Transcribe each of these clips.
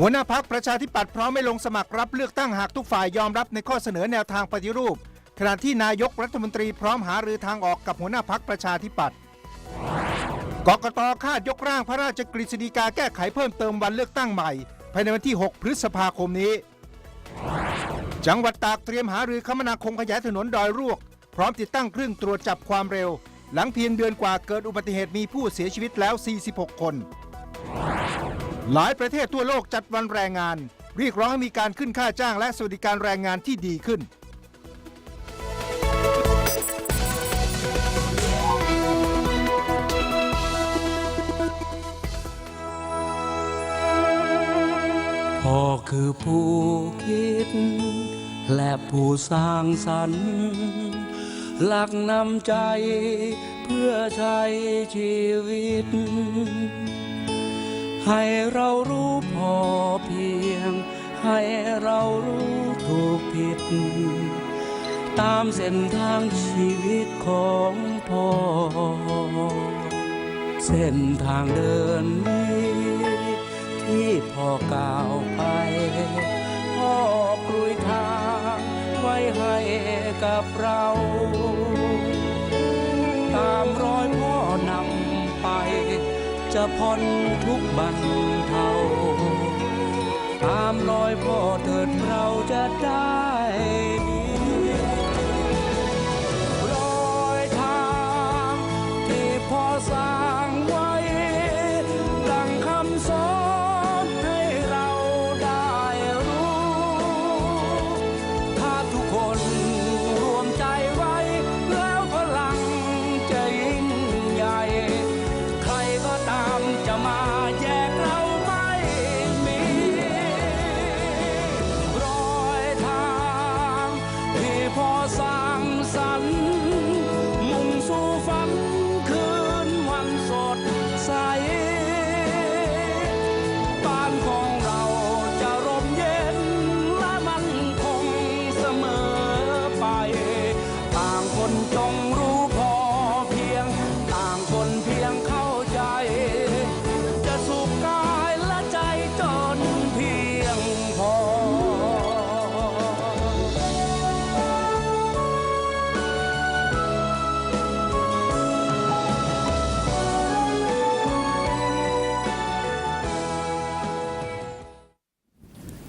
หัวหน้าพักประชาธิปัตย์พร้อมไม่ลงสมัครรับเลือกตั้งหากทุกฝ่ายยอมรับในข้อเสนอแนวทางปฏิรูป ขณะที่นายกรัฐมนตรีพร้อมหารือทางออกกับหัวหน้าพักประชาธิปัตย์กกตคาดยกร่างพระราชกฤษฎีกาแก้ไขเพิ่มเติมวันเลือกตั้งใหม่ ภายในวันที่ 6 พฤษภาคมนี้ จังหวัดตากเตรียมหารือคมนาคมขยายถนนดอยรวก พร้อมติดตั้งเครื่องตรวจจับความเร็ว หลังเพียงเดือนกว่าเกิดอุบัติเหตุมีผู้เสียชีวิตแล้ว 46 คน หลายประเทศทั่วโลกจัดวันแรงงาน เรียกร้องให้มีการขึ้นค่าจ้างและสวัสดิการแรงงานที่ดีขึ้น พ่อคือผู้คิด และผู้สร้างสรรค์หลักนำใจเพื่อใช้ชีวิต ให้เรารู้พอเพียง ให้เรารู้ถูกผิด ตามเส้นทางชีวิตของพ่อ เส้นทางเดินนี้ที่พ่อก้าวไป พ่อกลุยทางไว้ให้กับเรา พ้นทุกบันเทาตามรอยพ่อเถิดเราจะได้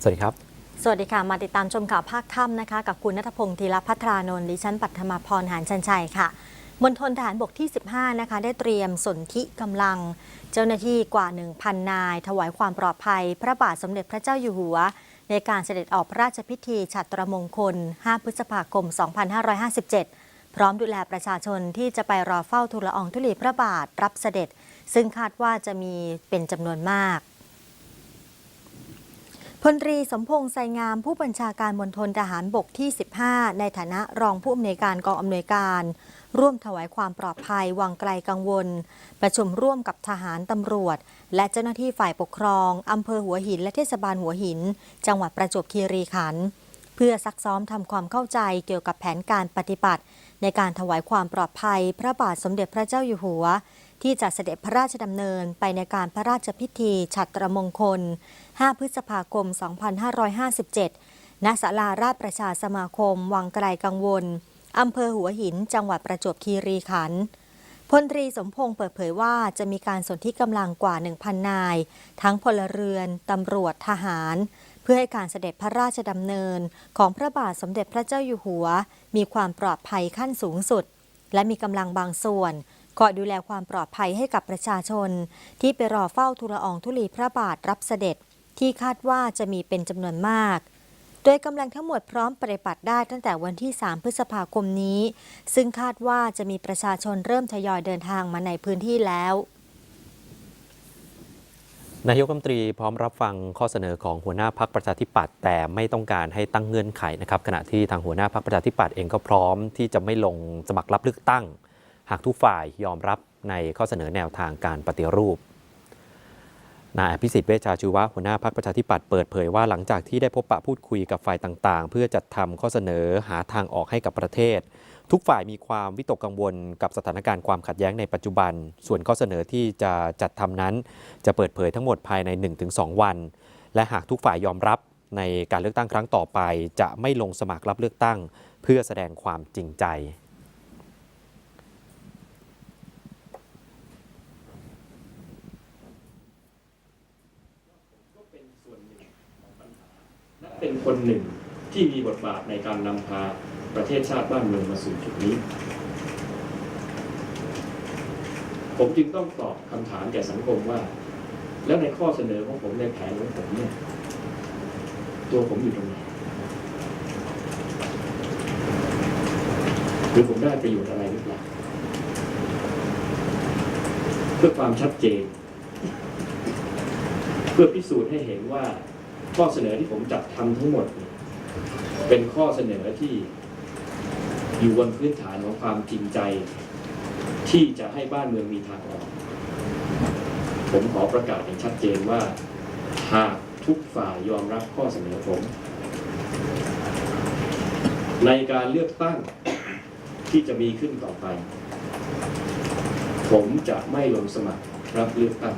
วัสดีครับ สวัสดีค่ะ มาติดตามชมข่าวภาคค่ำนะคะ กับคุณนัทพงศ์ธีรพัทรานนท์ดิฉันปัทมาพรหานชันชัยค่ะมณฑลทหารบกที่ 15 นะคะ ได้เตรียมสนธิกำลัง เจ้าหน้าที่กว่า 1,000 นาย ถวายความปลอดภัย พระบาทสมเด็จพระเจ้าอยู่หัว ในการเสด็จออกพระราชพิธีฉัตรมงคล 5 พฤษภาคม 2557 พร้อมดูแลประชาชนที่จะไปรอเฝ้าทูลละอองธุลีพระบาทรับเสด็จ ซึ่งคาดว่าจะมีเป็นจำนวนมาก พลตรีสมพงษ์ไซงามผู้บัญชาการมณฑลทหารบกที่ 15 ในฐานะรองผู้อำนวยการกองอำนวยการ ร่วมถวายความปลอดภัยวังไกลกังวล ประชุมร่วมกับทหารตำรวจ และเจ้าหน้าที่ฝ่ายปกครองอำเภอหัวหินและเทศบาลหัวหิน จังหวัดประจวบคีรีขันธ์เพื่อซักซ้อมทำความเข้าใจเกี่ยวกับแผนการปฏิบัติ ในการถวายความปลอดภัย พระบาทสมเด็จพระเจ้าอยู่หัวที่จะเสด็จพระราชดำเนินไปในการพระราชพิธีฉัตรมงคล 5 พฤษภาคม 2557 ณ ศาลาราชประชาสมาคม วังไกลกังวล อำเภอหัวหิน จังหวัดประจวบคีรีขันธ์พลตรีสมพงษ์เปิดเผยว่าจะมีการสนที่กำลังกว่า 1,000 นาย ทั้งพลเรือน ตำรวจ ทหาร เพื่อให้การเสด็จพระราชดำเนิน ของพระบาทสมเด็จพระเจ้าอยู่หัว มีความปลอดภัยขั้นสูงสุด และมีกำลังบางส่วนคอยดูแลความปลอดภัยให้กับประชาชน ที่ไปรอเฝ้าทูลละอองธุลีพระบาทรับเสด็จ ที่คาดว่าจะมีเป็นจำนวนมาก โดยกำลังทั้งหมดพร้อมปฏิบัติได้ตั้งแต่วันที่ 3 พฤษภาคมนี้ ซึ่งคาดว่าจะมีประชาชนเริ่มทยอยเดินทางมาในพื้นที่แล้วนายกรัฐมนตรีพร้อมรับฟังข้อเสนอของหัวหน้าพักประชาธิปัตย์แต่ไม่ต้องการให้ตั้งเงื่อนไขนะครับขณะที่ทางหัวหน้าพักประชาธิปัตย์เองก็พร้อมที่จะไม่ลงสมัครรับเลือกตั้ง หากทุกฝ่ายยอมรับในข้อเสนอแนวทางการปฏิรูป นายอภิสิทธิ์เวชชาชีวะหัวหน้าพักประชาธิปัตย์เปิดเผยว่าหลังจากที่ได้พบปะพูดคุยกับฝ่ายต่างๆ เพื่อจัดทำข้อเสนอหาทางออกให้กับประเทศ ทุกฝ่ายมีความวิตกกังวลกับสถานการณ์ความขัดแย้งในปัจจุบัน ส่วนข้อเสนอที่จะจัดทำนั้น จะเปิดเผยทั้งหมดภายใน 1-2 วัน และหากทุกฝ่ายยอมรับในการเลือกตั้งครั้งต่อไป จะไม่ลงสมัครรับเลือกตั้ง เพื่อแสดงความจริงใจ และเป็น คนหนึ่งที่มีบทบาทในการนำพาประเทศชาติบ้านเมืองมาสู่จุดนี้ ผมจึงต้องตอบคำถามแก่สังคมว่า แล้วในข้อเสนอของผมในแผนของผมเนี่ย ตัวผมอยู่ตรงไหนหรือผมได้ประโยชน์อะไรหรือเปล่าเพื่อความชัดเจน เพื่อพิสูจน์ให้เห็นว่า ข้อเสนอที่ผมจัดทำทั้งหมดเนี่ยเป็นข้อเสนอที่อยู่บนพื้นฐานของความจริงใจ ที่จะให้บ้านเมืองมีทางออก ผมขอประกาศอย่างชัดเจนว่า หากทุกฝ่ายยอมรับข้อเสนอผม ในการเลือกตั้งที่จะมีขึ้นต่อไป ผมจะไม่ลงสมัครรับเลือกตั้ง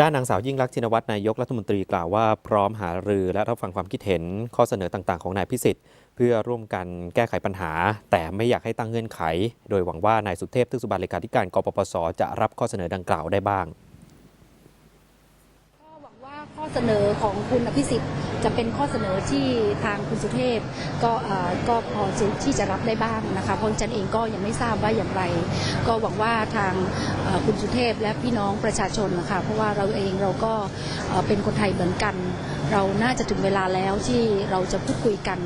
ด้านนางสาวยิ่งรักชินวัตรนายกรัฐมนตรีกล่าวว่าพร้อมหารือและรับฟังความคิดเห็นข้อเสนอต่างๆ ของนายพิสิทธิ์ เพื่อร่วมกันแก้ไขปัญหา แต่ไม่อยากให้ตั้งเงื่อนไข โดยหวังว่านายสุเทพทึกสุบานเลขาธิการกปปสจะรับข้อเสนอดังกล่าวได้บ้าง ก็หวังว่าข้อเสนอของคุณพิสิทธิ์ จะเป็นข้อเสนอที่ทางคุณสุเทพก็ก็พอที่จะรับได้บ้างนะคะเพราะฉันเองก็ยังไม่ทราบว่าอย่างไร ก็หวังว่าทางคุณสุเทพและพี่น้องประชาชนนะคะเพราะว่าเราเองเราก็เอ่อเป็นคนไทยเหมือนกัน เราน่าจะถึงเวลาแล้วที่เราจะพูดคุยกัน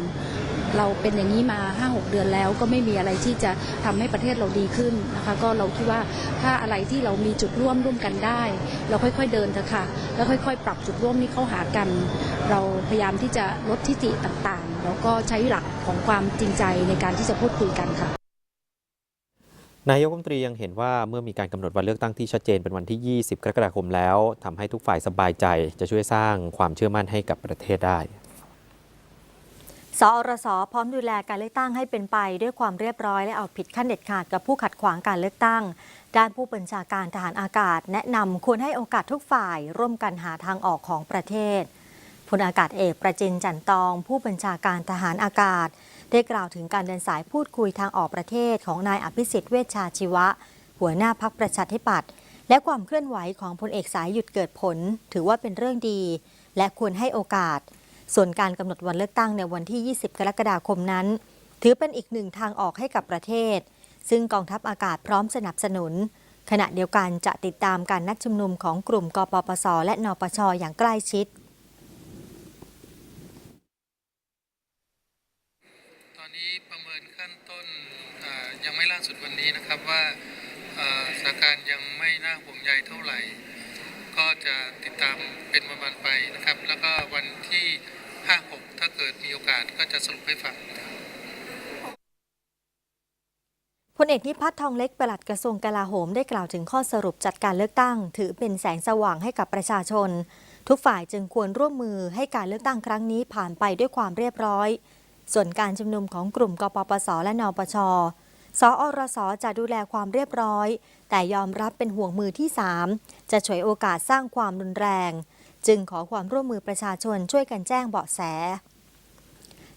เราเป็นอย่างนี้มา 5-6 เดือนแล้วก็ไม่มีอะไรที่จะทำให้ประเทศเราดีขึ้นนะคะก็เราคิดว่าถ้าอะไรที่เรามีจุดร่วมร่วมกันได้ เราค่อยๆเดินเถอะค่ะแล้วค่อยๆ ปรับจุดร่วมนี้เข้าหากัน เราพยายามที่จะลดทิฐิต่างๆ แล้วก็ใช้หลักของความจริงใจในการที่จะพูดคุยกันค่ะนายกรัฐมนตรียังเห็นว่าเมื่อมีการกำหนดวันเลือกตั้งที่ชัดเจนเป็นวันที่ 20 กรกฎาคมแล้วทำให้ทุกฝ่ายสบายใจจะช่วยสร้างความเชื่อมั่นให้กับประเทศได้ สอรสพร้อมดูแลการเลือกตั้งให้เป็นไปด้วยความเรียบร้อยและเอาผิดขั้นเด็ดขาดกับผู้ขัดขวางการเลือกตั้ง ด้านผู้บัญชาการทหารอากาศ แนะนำควรให้โอกาสทุกฝ่ายร่วมกันหาทางออกของประเทศพลอากาศเอกประจินจันตอง ผู้บัญชาการทหารอากาศ ได้กล่าวถึงการเดินสายพูดคุยทางออกประเทศของนายอภิสิทธิ์เวชชาชีวะ หัวหน้าพักประชาธิปัตย์และความเคลื่อนไหวของพลเอกสายหยุดเกิดผล ถือว่าเป็นเรื่องดี และควรให้โอกาส ส่วนการกำหนดวันเลือกตั้งในวันที่ 20 กรกฎาคมนั้น ถือเป็นอีกหนึ่งทางออกให้กับประเทศ ซึ่งกองทัพอากาศพร้อมสนับสนุน ขณะเดียวกันจะติดตามการนัดชุมนุมของกลุ่มกปปส และนปชอย่างใกล้ชิด ตอนนี้ประเมินขั้นต้นอ่ายังไม่ล่าสุดวันนี้นะครับว่าอ่าสถานการณ์ยังไม่น่าห่วงใยเท่าไหร่ ก็จะติดตามเป็นวันๆไปนะครับ แล้วก็วันที่ 5-6 ถ้าเกิดมีโอกาสก็ จะสรุปให้ฟังพลเอกนิพัฒน์ทองเล็กปลัดกระทรวงกลาโหมได้กล่าวถึงข้อสรุปจัดการเลือกตั้ง ถือเป็นแสงสว่างให้กับประชาชน ทุกฝ่ายจึงควรร่วมมือให้การเลือกตั้งครั้งนี้ผ่านไปด้วยความเรียบร้อย ส่วนการชุมนุมของกลุ่มกปปส และนปชสอรสจะดูแลความเรียบร้อย แต่ยอมรับเป็นห่วงมือที่ 3 จะฉวยโอกาสสร้างความรุนแรง จึงขอความร่วมมือประชาชนช่วยกันแจ้งเบาะแส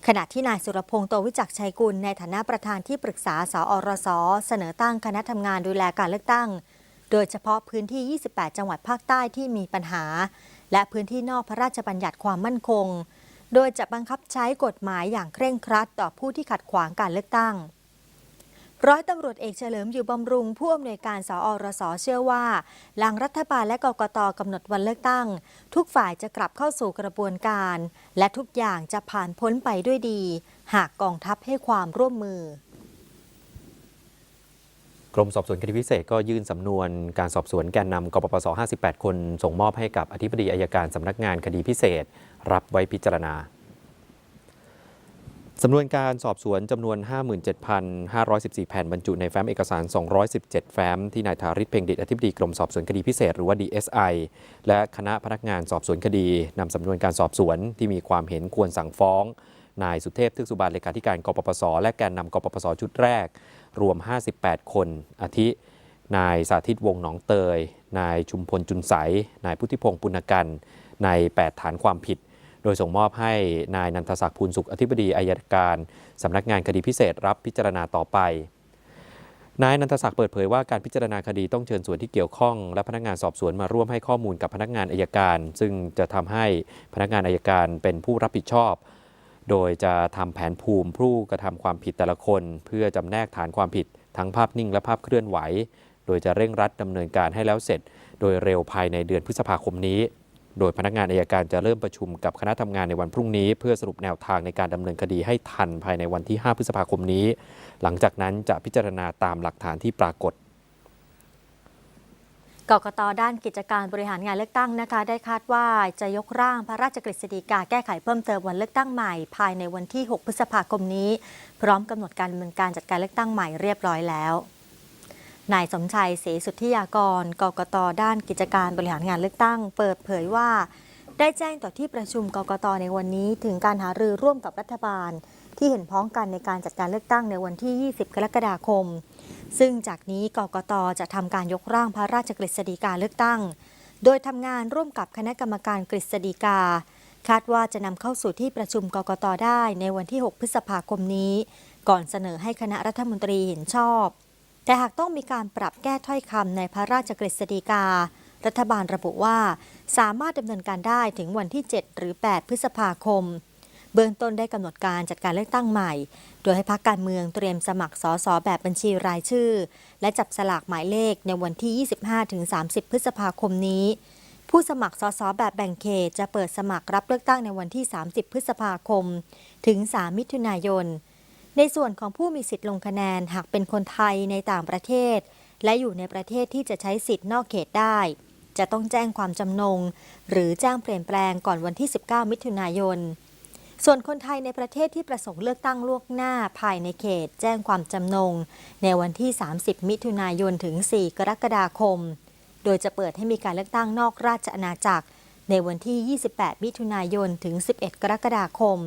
ขณะที่นายสุรพงศ์โตวิจักชัยกุลในฐานะประธานที่ปรึกษา สอรส เสนอตั้งคณะทำงานดูแลการเลือกตั้ง โดยเฉพาะพื้นที่ 28 จังหวัดภาคใต้ที่มีปัญหา และพื้นที่นอกพระราชบัญญัติความมั่นคง โดยจะบังคับใช้กฎหมายอย่างเคร่งครัดต่อผู้ที่ขัดขวางการเลือกตั้ง ร้อยตำรวจเอกเฉลิมอยู่บำรุงผู้อำนวยการสอรสเชื่อว่า หลังรัฐบาลและกกตกำหนดวันเลือกตั้ง ทุกฝ่ายจะกลับเข้าสู่กระบวนการ และทุกอย่างจะผ่านพ้นไปด้วยดี หากกองทัพให้ความร่วมมือกรมสอบสวนคดีพิเศษก็ยื่นสำนวนการสอบสวนแกนนำกปปส 58 คน ส่งมอบให้กับอธิบดีอายการสำนักงานคดีพิเศษ รับไว้พิจารณา สำนวนการสอบสวนจำนวน 57,514 แผ่นบรรจุในแฟ้มเอกสาร 217 แฟ้ม ที่นายธาริศเพ่งดิตอธิบดีกรมสอบสวนคดีพิเศษหรือว่า DSI และคณะพนักงานสอบสวนคดีนำสำนวนการสอบสวนที่มีความเห็นควรสั่งฟ้อง นายสุเทพทึกสุบานเลขาธิการกปปส และแกนนำกปปส ชุดแรก รวม 58 คน อาทิ นายสาธิตวงหนองเตย นายชุมพลจุนใส นายพุทธิพงศ์ปุณกันใน 8 ฐานความผิด โดยส่งมอบให้นายนันทศักดิ์ภูลสุขอธิบดีอายการสำนักงานคดีพิเศษรับพิจารณาต่อไปนายนันทศักดิ์เปิดเผยว่าการพิจารณาคดีต้องเชิญส่วนที่เกี่ยวข้อง และพนักงานสอบสวนมาร่วมให้ข้อมูลกับพนักงานอายการ ซึ่งจะทำให้พนักงานอายการเป็นผู้รับผิดชอบ โดยจะทำแผนภูมิผู้กระทำความผิดแต่ละคน เพื่อจำแนกฐานความผิด ทั้งภาพนิ่งและภาพเคลื่อนไหว โดยจะเร่งรัดดำเนินการให้แล้วเสร็จ โดยเร็วภายในเดือนพฤษภาคมนี้ โดยพนักงานอายการจะเริ่มประชุมกับคณะทำงานในวันพรุ่งนี้ เพื่อสรุปแนวทางในการดำเนินคดีให้ทันภายในวันที่ 5 พฤษภาคมนี้ หลังจากนั้นจะพิจารณาตามหลักฐานที่ปรากฏกกตด้านกิจการบริหารงานเลือกตั้งนะคะ ได้คาดว่าจะยกร่างพระราชกฤษฎีกาแก้ไขเพิ่มเติมวันเลือกตั้งใหม่ ภายในวันที่ 6 พฤษภาคมนี้ พร้อมกำหนดการดำเนินการจัดการเลือกตั้งใหม่เรียบร้อยแล้ว นายสมชัยศรีสุทธิยากรกกตด้านกิจการบริหารงานเลือกตั้ง เปิดเผยว่า ได้แจ้งต่อที่ประชุมกกตในวันนี้ ถึงการหารือร่วมกับรัฐบาล ที่เห็นพ้องกันในการจัดการเลือกตั้งในวันที่ 20 กรกฎาคม ซึ่งจากนี้กกตจะทำการยกร่างพระราชกฤษฎีกาเลือกตั้ง โดยทำงานร่วมกับคณะกรรมการกฤษฎีกา คาดว่าจะนำเข้าสู่ที่ประชุมกกตได้ในวันที่ 6 พฤษภาคมนี้ ก่อนเสนอให้คณะรัฐมนตรีเห็นชอบ แต่หากต้องมีการปรับแก้ถ้อยคำในพระราชกฤษฎีกา รัฐบาลระบุว่าสามารถดำเนินการได้ถึงวันที่ 7 หรือ 8 พฤษภาคม เบื้องต้นได้กำหนดการจัดการเลือกตั้งใหม่ โดยให้พักการเมืองเตรียมสมัครสอสอแบบบัญชีรายชื่อ และจับสลากหมายเลขในวันที่ 25-30 พฤษภาคมนี้ ผู้สมัครสอสอแบบแบ่งเขตจะเปิดสมัครรับเลือกตั้งในวันที่ 30 พฤษภาคม ถึง 3 มิถุนายน ในส่วนของผู้มีสิทธิ์ลงคะแนนหากเป็นคนไทยในต่างประเทศ และอยู่ในประเทศที่จะใช้สิทธิ์นอกเขตได้ จะต้องแจ้งความจำนง หรือแจ้งเปลี่ยนแปลงก่อนวันที่ 19 มิถุนายน ส่วนคนไทยในประเทศที่ประสงค์เลือกตั้งล่วงหน้าภายในเขต แจ้งความจำนง ในวันที่ 30 มิถุนายนถึง 4 กรกฎาคม โดยจะเปิดให้มีการเลือกตั้งนอกราชอาณาจักร ในวันที่ 28 มิถุนายนถึง 11 กรกฎาคม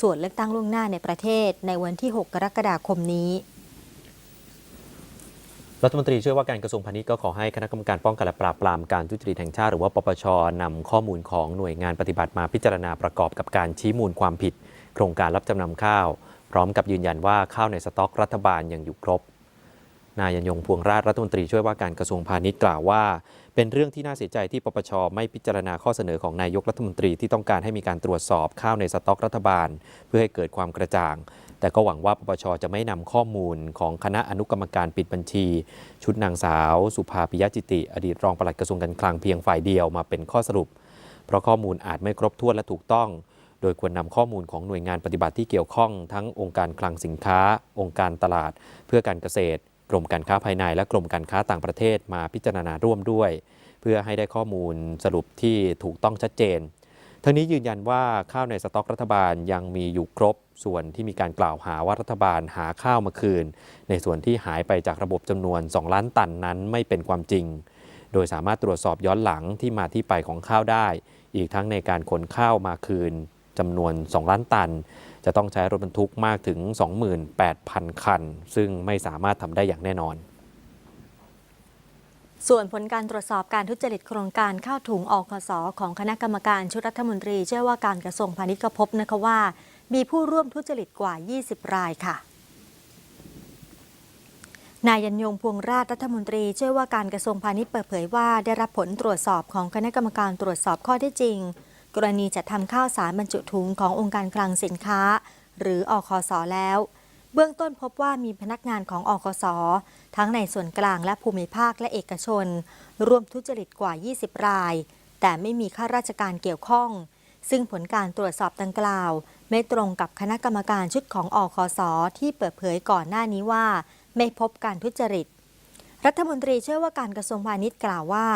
ส่วนเลือกตั้งล่วงหน้าในประเทศในวันที่ 6 กรกฎาคมนี้รัฐมนตรีช่วยว่าการกระทรวงพาณิชย์ก็ขอให้คณะกรรมการป้องกันและปราบปรามการทุจริตแห่งชาติหรือว่าปปชนำข้อมูลของหน่วยงานปฏิบัติมาพิจารณาประกอบกับการชี้มูลความผิด โครงการรับจำนำข้าว พร้อมกับยืนยันว่าข้าวในสต็อกรัฐบาลยังอยู่ครบ นายยงพวงราชรัฐมนตรีช่วยว่าการกระทรวงพาณิชย์กล่าวว่า เป็นเรื่องที่น่าเสียใจที่ปปชไม่พิจารณาข้อเสนอของนายกรัฐมนตรีที่ต้องการให้มีการตรวจสอบข้าวในสต็อกรัฐบาล เพื่อให้เกิดความกระจ่าง แต่ก็หวังว่าปปชจะไม่นำข้อมูลของคณะอนุกรรมการปิดบัญชี ชุดนางสาว สุภาปิยจิติ อดีตรองปลัดกระทรวงการคลังเพียงฝ่ายเดียวมาเป็นข้อสรุป เพราะข้อมูลอาจไม่ครบถ้วนและถูกต้อง โดยควรนำข้อมูลของหน่วยงานปฏิบัติที่เกี่ยวข้อง ทั้งองค์การคลังสินค้า องค์การตลาด เพื่อการเกษตร กรมการค้าภายในและกรมการค้าต่างประเทศมาพิจารณาร่วมด้วย เพื่อให้ได้ข้อมูลสรุปที่ถูกต้องชัดเจนทั้งนี้ยืนยันว่าข้าวในสต็อกรัฐบาลยังมีอยู่ครบ ส่วนที่มีการกล่าวหาว่ารัฐบาลหาข้าวมาคืน ในส่วนที่หายไปจากระบบจำนวน 2 ล้านตันนั้นไม่เป็นความจริง โดยสามารถตรวจสอบย้อนหลังที่มาที่ไปของข้าวได้ อีกทั้งในการขนข้าวมาคืนจำนวน 2 ล้านตัน จะต้องใช้รถบรรทุกมากถึง 28,000 คัน ซึ่งไม่สามารถทำได้อย่างแน่นอนส่วนผลการตรวจสอบการทุจริตโครงการข้าวถุงอคสของคณะกรรมการชุดรัฐมนตรีเชื่อว่าการกระทรวงพาณิชย์ก็พบนะคะว่า มีผู้ร่วมทุจริตกว่า 20 รายค่ะ นายยันยงพวงราชรัฐมนตรีเชื่อว่าการกระทรวงพาณิชย์เปิดเผยว่าได้รับผลตรวจสอบของคณะกรรมการตรวจสอบข้อเท็จจริง กรณีจัดทำข้าวสารบรรจุถุงขององค์การคลังสินค้า หรืออคสแล้ว เบื้องต้นพบว่ามีพนักงานของอคสทั้งในส่วนกลางและภูมิภาคและเอกชนร่วมทุจริตกว่า 20 ราย แต่ไม่มีข้าราชการเกี่ยวข้อง ซึ่งผลการตรวจสอบดังกล่าว ไม่ตรงกับคณะกรรมการชุดของอคสที่เปิดเผยก่อนหน้านี้ว่า ไม่พบการทุจริต รัฐมนตรีเชื่อว่าการกระทรวงพาณิชย์กล่าวว่า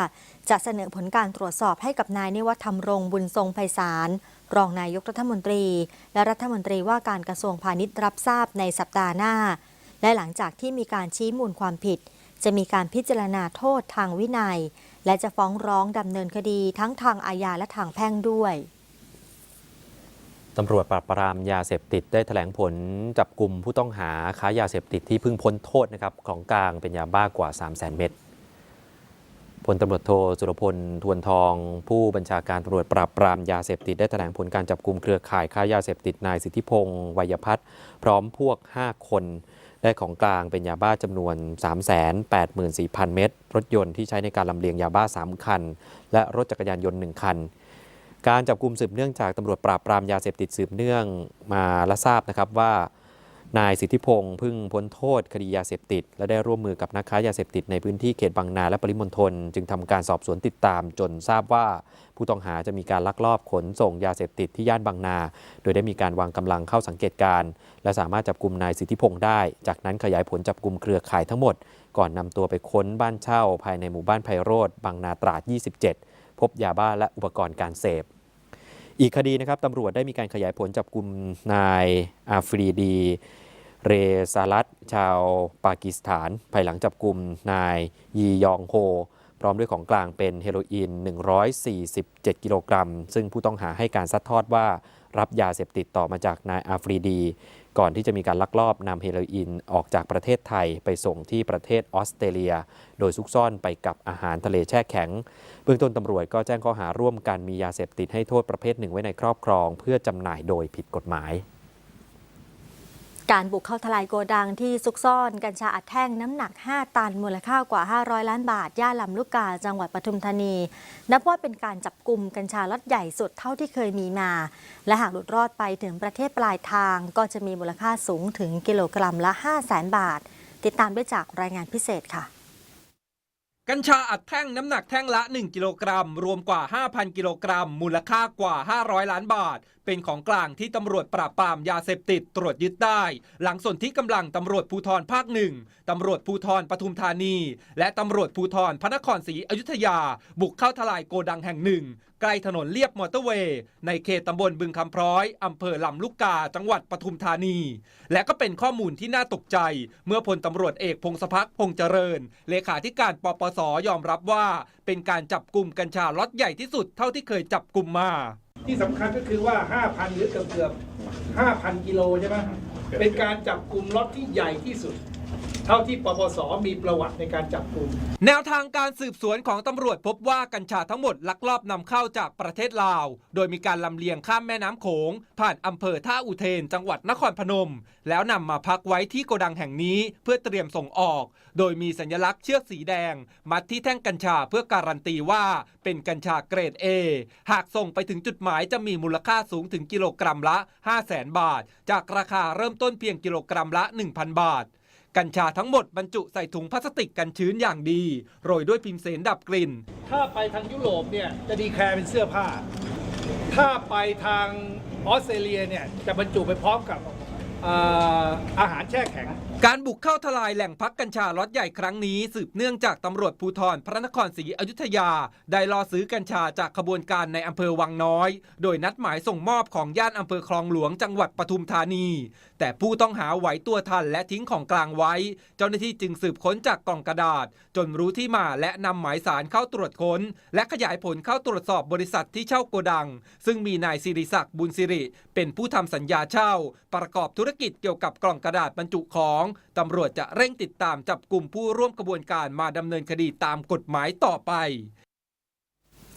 จะเสนอผลการตรวจสอบให้กับนายนิวัฒน์ธรรมรงค์บุญทรงไพศาลรองนายกรัฐมนตรี และรัฐมนตรีว่าการกระทรวงพาณิชย์รับทราบในสัปดาห์หน้า และหลังจากที่มีการชี้มูลความผิด จะมีการพิจารณาโทษทางวินัย และจะฟ้องร้องดำเนินคดีทั้งทางอาญาและทางแพ่งด้วย ตำรวจปราบปรามยาเสพติดได้แถลงผลจับกลุ่มผู้ต้องหาค้ายาเสพติดที่เพิ่งพ้นโทษนะครับของกลางเป็นยาบ้ากว่า 3 0 0 0 0 0 เม็ดพลตำรวจโทสุรพลทวนทอง ผู้บัญชาการตำรวจปราบปรามยาเสพติดได้แถลงผลการจับกลุ่มเครือข่ายค้ายาเสพติดนายสิทธิพงศ์วัยพัฒน์พร้อมพวก 5 คน ได้ของกลางเป็นยาบ้าจำนวน 384,000 เม็ดรถยนต์ที่ใช้ในการลำเลียงยาบ้า 3 คัน และรถจักรยานยนต์ 1 คัน การจับกลุ่มสืบเนื่องจากตำรวจปราบปรามยาเสพติดสืบเนื่องมาและทราบนะครับว่านายสิทธิพงศ์พึ่งพ้นโทษคดียาเสพติด และได้ร่วมมือกับนักค้ายาเสพติดในพื้นที่เขตบางนาและปริมณฑลจึงทำการสอบสวนติดตามจนทราบว่าผู้ต้องหาจะมีการลักลอบขนส่งยาเสพติดที่ย่านบางนา โดยได้มีการวางกำลังเข้าสังเกตการณ์และสามารถจับกลุ่มนายสิทธิพงศ์ได้ จากนั้นขยายผลจับกลุ่มเครือข่ายทั้งหมด ก่อนนำตัวไปค้นบ้านเช่า ภายในหมู่บ้านไพโรธบางนาตราด 27 พบยาบ้าและอุปกรณ์การเสพ อีกคดีนะครับตำรวจได้มีการขยายผลจับกลุ่มนายอาฟรีดี เรซาลัตชาวปากีสถาน ภายหลังจับกลุ่มนายยียองโฮ พร้อมด้วยของกลางเป็นเฮโรอีน 147 กิโลกรัม ซึ่งผู้ต้องหาให้การซัดทอดว่า รับยาเสพติดต่อมาจากนายอาฟรีดี ก่อนที่จะมีการลักลอบนำเฮโรอีนออกจากประเทศไทยไปส่งที่ประเทศออสเตรเลีย โดยซุกซ่อนไปกับอาหารทะเลแช่แข็ง เบื้องต้นตำรวจก็แจ้งข้อหาร่วมกันมียาเสพติดให้โทษประเภทหนึ่งไว้ในครอบครอง เพื่อจำหน่ายโดยผิดกฎหมาย การบุกเข้าทลายโกดังที่ซุกซ่อนกัญชาอัดแท่งน้ำหนัก 5 ตัน มูลค่ากว่า 500 ล้านบาท ย่านลำลูกกาจังหวัดปทุมธานี นับว่าเป็นการจับกลุ่มกัญชาล็อตใหญ่สุดเท่าที่เคยมีมา และหากหลุดรอดไปถึงประเทศปลายทางก็จะมีมูลค่าสูงถึงกิโลกรัมละ 5 0 0 0บาท ติดตามได้จากรายงานพิเศษค่ะ กัญชาอัดแท่งน้ำหนักแท่งละ 1 กิโลกรัม รวมกว่า 5,000 กิโลกรัม มูลค่ากว่า 500 ล้านบาท เป็นของกลางที่ตำรวจปราบปรามยาเสพติดตรวจยึดได้ หลังส่วนที่กำลังตำรวจภูธรภาคหนึ่งตำรวจภูธรปทุมธานี และตำรวจภูธรพระนครศรีอยุธยา บุกเข้าทลายโกดังแห่งหนึ่งใกล้ถนนเลียบมอเตอร์เวย์ ในเขตตำบลบึงคำพร้อย อำเภอลำลูกกา จังหวัดปทุมธานี และก็เป็นข้อมูลที่น่าตกใจ เมื่อพลตำรวจเอกพงศพักพงษเจริญ เลขาธิการปปสยอมรับว่า เป็นการจับกลุ่มกัญชาล็อตใหญ่ที่สุดเท่าที่เคยจับกลุ่มมา ที่สำคัญก็คือว่า 5,000 หรือเกือบเกือบ5,000 กิโลใช่ไหมเป็นการจับกลุ่มล็อตที่ใหญ่ที่สุด เท่าที่ปปสมีประวัติในการจับกลุ่ม แนวทางการสืบสวนของตำรวจพบว่ากัญชาทั้งหมดลักลอบนำเข้าจากประเทศลาว โดยมีการลำเลียงข้ามแม่น้ำโขง ผ่านอำเภอท่าอุเทน จังหวัดนครพนม แล้วนำมาพักไว้ที่โกดังแห่งนี้เพื่อเตรียมส่งออก โดยมีสัญลักษณ์เชือกสีแดง มัดที่แท่งกัญชาเพื่อการันตีว่าเป็นกัญชาเกรด A หากส่งไปถึงจุดหมายจะมีมูลค่าสูงถึงกิโลกรัมละ 5 0 0แสนบาท จากราคาเริ่มต้นเพียงกิโลกรัมละ 1,000 บาท กัญชาทั้งหมดบรรจุใส่ถุงพลาสติกกันชื้นอย่างดี โรยด้วยพิมพ์เสนดับกลิ่น ถ้าไปทางยุโรปเนี่ยจะดีแคร์เป็นเสื้อผ้า ถ้าไปทางออสเตรเลียเนี่ยจะบรรจุไปพร้อมกับอ่ออาหารแช่แข็งการบุกเข้าทลายแหล่งพักกัญชาล็อตใหญ่ครั้งนี้ สืบเนื่องจากตำรวจภูธรพระนครศรีอยุธยา ได้ล่อซื้อกัญชาจากขบวนการในอำเภอวังน้อย โดยนัดหมายส่งมอบของย่านอำเภอคลองหลวงจังหวัดปทุมธานี แต่ผู้ต้องหาไหวตัวทันและทิ้งของกลางไว้ เจ้าหน้าที่จึงสืบค้นจากกล่องกระดาษ จนรู้ที่มาและนำหมายสารเข้าตรวจค้น และขยายผลเข้าตรวจสอบบริษัทที่เช่าโกดัง ซึ่งมีนายสิริศักดิ์บุญสิริ เป็นผู้ทำสัญญาเช่า ประกอบธุรกิจเกี่ยวกับกล่องกระดาษบรรจุของตำรวจจะเร่งติดตามจับกลุ่มผู้ร่วมกระบวนการมาดำเนินคดีตามกฎหมายต่อไป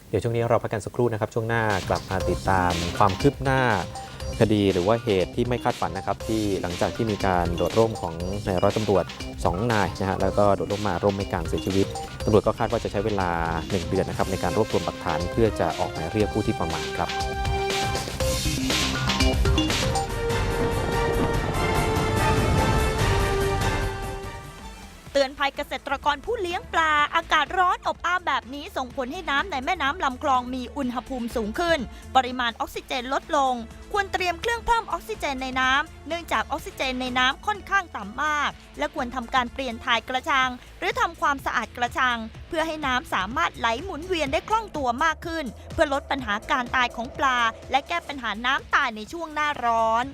เดี๋ยวช่วงนี้เราพักกันสักครู่นะครับ ช่วงหน้ากลับมาติดตามความคืบหน้าคดีหรือว่าเหตุที่ไม่คาดฝันนะครับ ที่หลังจากที่มีการโดดร่มของนายร้อยตำรวจ 2 นายนะฮะแล้วก็โดดร่มมาร่มไม่กลางเสียชีวิตตำรวจก็คาดว่าจะใช้เวลา 1 เดือนนะครับในการรวบรวมหลักฐานเพื่อจะออกหมายเรียกผู้ที่ประมาทครับ ตือนภัยเกษตรกรผู้เลี้ยงปลา อากาศร้อนอบอ้าวแบบนี้ส่งผลให้น้ำในแม่น้ำลำคลองมีอุณหภูมิสูงขึ้น ปริมาณออกซิเจนลดลง ควรเตรียมเครื่องเพิ่มออกซิเจนในน้ำเนื่องจากออกซิเจนในน้ำค่อนข้างต่ำมาก และควรทำการเปลี่ยนถ่ายกระชัง หรือทำความสะอาดกระชัง เพื่อให้น้ำสามารถไหลหมุนเวียนได้คล่องตัวมากขึ้น เพื่อลดปัญหาการตายของปลา และแก้ปัญหาน้ำตายในช่วงหน้าร้อน